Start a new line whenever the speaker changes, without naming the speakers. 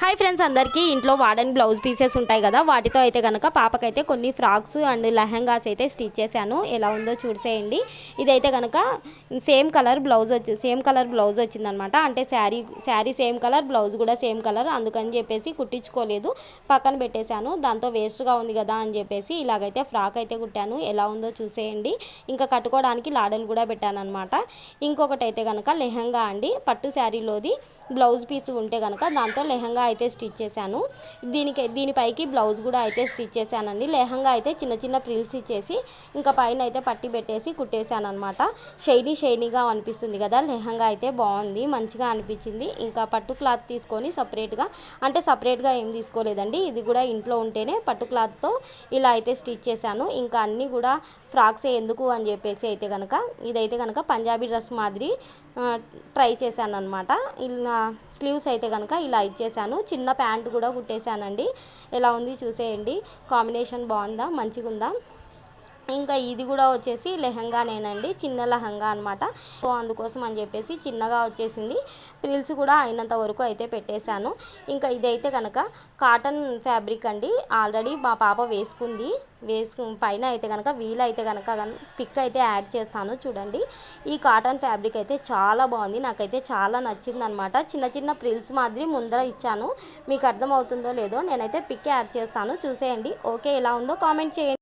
Hi friends అందరికీ ఇంట్లో వాడని బ్లౌజ్ పీసెస్ ఉంటాయి కదా వాటితో అయితే కనుక పాపకైతే కొన్ని ఫ్రాక్స్ అండ్ లెహంగాస్ అయితే స్టిచ్ చేశాను. ఎలా ఉందో చూసేయండి. ఇదైతే కనుక సేమ్ కలర్ బ్లౌజ్ వచ్చి సేమ్ కలర్ బ్లౌజ్ వచ్చిందనమాట. అంటే sari sari same colour blouse కూడా సేమ్ కలర్ అందుకని చెప్పేసి కుట్టించుకోలేదు. పక్కన పెట్టేశాను. దాంతో వేస్ట్గా ఉంది కదా అని చెప్పేసి ఇలాగైతే ఫ్రాక్ అయితే కుట్టాను. ఎలా ఉందో చూసేయండి. ఇంకా కట్టుకోవడానికి లాడలు కూడా పెట్టాను అనమాట ఇంకొకటి అయితే కనుక లెహంగా అండి పట్టు శారీలోది. బ్లౌజ్ పీస్ ఉంటే కనుక దాంతో లెహంగా అయితే స్టిచ్ చేశాను. దీనికి దీనిపైకి బ్లౌజ్ కూడా అయితే స్టిచ్ చేశానండి. లెహంగా అయితే చిన్న చిన్న ప్రిల్స్ ఇచ్చేసి ఇంకా పైన అయితే పట్టి పెట్టేసి కుట్టేశాను అనమాట షైనీ షైనీగా అనిపిస్తుంది కదా లెహంగా అయితే బాగుంది మంచిగా అనిపించింది. ఇంకా పట్టు క్లాత్ తీసుకొని సపరేట్గా అంటే సపరేట్గా ఏం తీసుకోలేదండి. ఇది కూడా ఇంట్లో ఉంటేనే పట్టు క్లాత్తో ఇలా అయితే స్టిచ్ చేశాను. ఇంకా అన్నీ కూడా ఫ్రాక్సే ఎందుకు అని చెప్పేసి అయితే కనుక ఇదైతే కనుక పంజాబీ డ్రెస్ మాదిరి ట్రై చేశాను అనమాట ఇలా స్లీవ్స్ అయితే కనుక ఇలా ఇచ్చేసాను. చిన్న ప్యాంట్ కూడా కుట్టేశానండి. ఎలా ఉంది చూసేయండి. కాంబినేషన్ బాగుందా? మంచిగా ఉందా ఇంకా ఇది కూడా వచ్చేసి లెహంగానేనండి చిన్న లెహంగా అనమాట సో అందుకోసం అని చెప్పేసి చిన్నగా వచ్చేసింది. ప్రిల్స్ కూడా అయినంత వరకు అయితే పెట్టేశాను. ఇంకా ఇదైతే కనుక కాటన్ ఫ్యాబ్రిక్ అండి. ఆల్రెడీ మా పాప వేసుకుంది. వేసుకు పైన అయితే కనుక వీలైతే కనుక పిక్ అయితే యాడ్ చేస్తాను చూడండి. ఈ కాటన్ ఫ్యాబ్రిక్ అయితే చాలా బాగుంది. నాకైతే చాలా నచ్చింది అనమాట చిన్న చిన్న ప్రిల్స్ మాదిరి ముందర ఇచ్చాను. మీకు అర్థమవుతుందో లేదో నేనైతే పిక్ యాడ్ చేస్తాను. చూసేయండి. ఓకే ఎలా ఉందో కామెంట్ చేయండి.